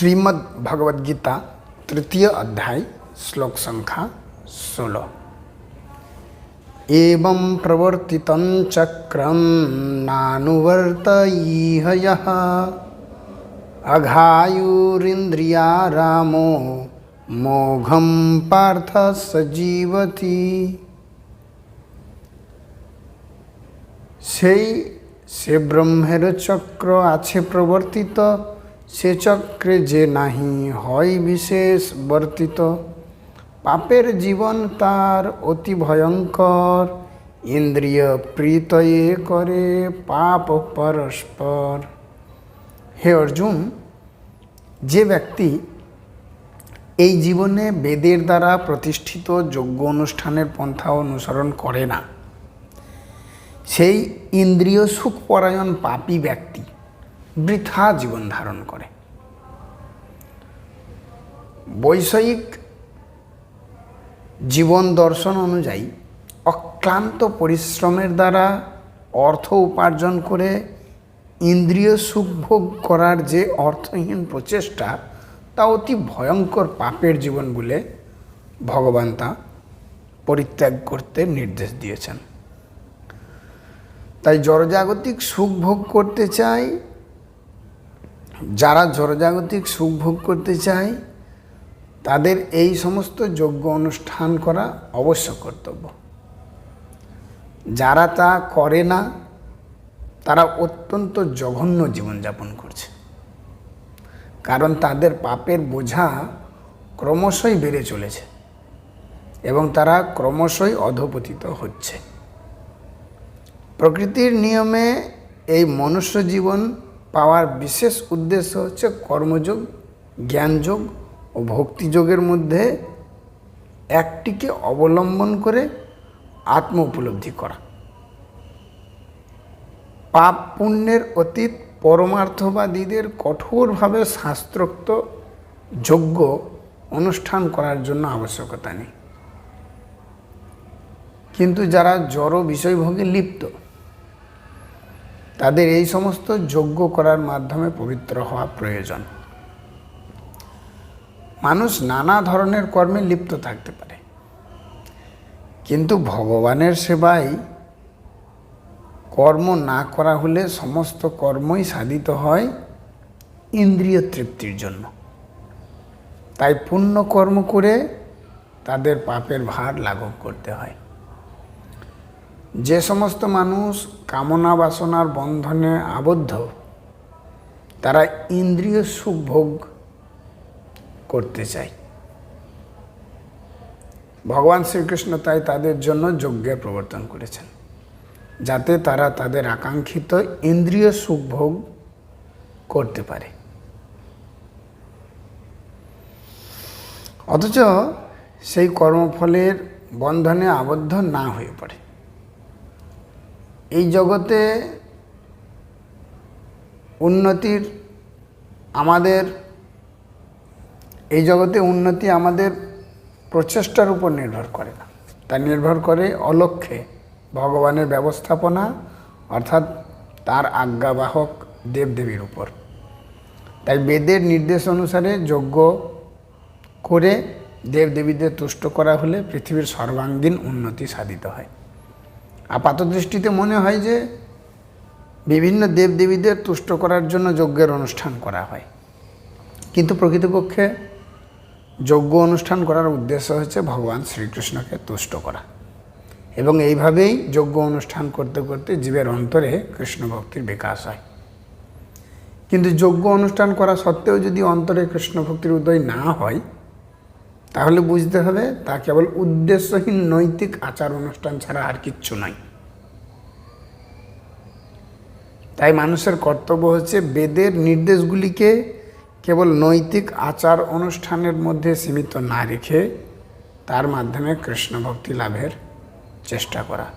श्रीमद् भगवद गीता तृतीय अध्याय श्लोक संख्या सोलह एवं प्रवर्तितं चक्रं नानुवर्तयीह यः अघायुरिन्द्रियारामो मोघं पार्थ सजीवति সেই সে ব্রহ্মের চক্র আছে প্রবর্তিত সে চক্রে যে নাহি হয় বিশেষ বর্তিত। পাপের জীবন তার অতি ভয়ঙ্কর, ইন্দ্রিয় প্রীতয়ে করে পাপ পরস্পর। হে অর্জুন, যে ব্যক্তি এই জীবনে বেদের দ্বারা প্রতিষ্ঠিত যোগ্য অনুষ্ঠানের পন্থা অনুসরণ করে না, সেই ইন্দ্রিয় সুখপরায়ণ পাপী ব্যক্তি বৃথা জীবন ধারণ করে। বৈষয়িক জীবন দর্শন অনুযায়ী অক্লান্ত পরিশ্রমের দ্বারা অর্থ উপার্জন করে ইন্দ্রিয় সুখভোগ করার যে অর্থহীন প্রচেষ্টা, তা অতি ভয়ঙ্কর পাপের জীবন বলে ভগবান তা পরিত্যাগ করতে নির্দেশ দিয়েছেন। তাই জড়জাগতিক সুখ ভোগ করতে চাই যারা জড়জাগতিক সুখ ভোগ করতে চায়, তাদের এই সমস্ত যোগ্য অনুষ্ঠান করা অবশ্য কর্তব্য। যারা তা করে না, তারা অত্যন্ত জঘন্য জীবনযাপন করছে। কারণ তাদের পাপের বোঝা ক্রমশই বেড়ে চলেছে এবং তারা ক্রমশই অধপতিত হচ্ছে। প্রকৃতির নিয়মে এই মনুষ্য জীবন পাওয়ার বিশেষ উদ্দেশ্য হচ্ছে কর্মযোগ, জ্ঞানযোগ ও ভক্তিযোগের মধ্যে একটিকে অবলম্বন করে আত্ম উপলব্ধি করা। পাপ পুণ্যের অতীত পরমার্থবাদীদের কঠোরভাবে শাস্ত্রোক্ত যোগ্য অনুষ্ঠান করার জন্য আবশ্যকতা নেই। কিন্তু যারা জড় বিষয়ভোগে লিপ্ত তাদের এই সমস্ত যোগ্য করার মাধ্যমে পবিত্র হওয়া প্রয়োজন। মানুষ নানা ধরনের কর্মে লিপ্ত থাকতে পারে। কিন্তু ভগবানের সেবায় কর্ম না করা হলে সমস্ত কর্মই সাধিত হয় ইন্দ্রিয় তৃপ্তির জন্য। তাই পুণ্য কর্ম করে তাদের পাপের ভার লাঘব করতে হয়। যে সমস্ত মানুষ কামনা বাসনার বন্ধনে আবদ্ধ, তারা ইন্দ্রিয় সুখ ভোগ করতে চায়। ভগবান শ্রীকৃষ্ণ তাই তাদের জন্য যজ্ঞের প্রবর্তন করেছেন, যাতে তারা তাদের আকাঙ্ক্ষিত ইন্দ্রিয় সুখ ভোগ করতে পারে। অথচ সেই কর্মফলের বন্ধনে আবদ্ধ না হয়ে পড়ে। এই জগতে উন্নতির আমাদের, এই জগতে উন্নতি আমাদের প্রচেষ্টার উপর নির্ভর করে না। তা নির্ভর করে অলক্ষ্যে, ভগবানের ব্যবস্থাপনা অর্থাৎ তার আজ্ঞাবাহক দেবদেবীর উপর। তাই বেদের নির্দেশ অনুসারে যজ্ঞ করে দেবদেবীদের তুষ্ট করা হলে পৃথিবীর সর্বাঙ্গীন উন্নতি সাধিত হয়। আপাত দৃষ্টিতে মনে হয় যে বিভিন্ন দেবদেবীদের তুষ্ট করার জন্য যজ্ঞের অনুষ্ঠান করা হয়। কিন্তু প্রকৃতপক্ষে যজ্ঞ অনুষ্ঠান করার উদ্দেশ্য হচ্ছে ভগবান শ্রীকৃষ্ণকে তুষ্ট করা। এবং এইভাবেই যজ্ঞ অনুষ্ঠান করতে করতে জীবের অন্তরে কৃষ্ণ ভক্তির বিকাশ হয়। কিন্তু যজ্ঞ অনুষ্ঠান করা সত্ত্বেও যদি অন্তরে কৃষ্ণ ভক্তির উদয় না হয় তাহলে বুঝতে হবে তা কেবল উদ্দেশ্যহীন নৈতিক আচার অনুষ্ঠান ছাড়া আর কিচ্ছু নয়। তাই মানুষের কর্তব্য হচ্ছে বেদের নির্দেশগুলিকে কেবল নৈতিক আচার অনুষ্ঠানের মধ্যে সীমিত না রেখে তার মাধ্যমে কৃষ্ণ ভক্তি লাভের চেষ্টা করা।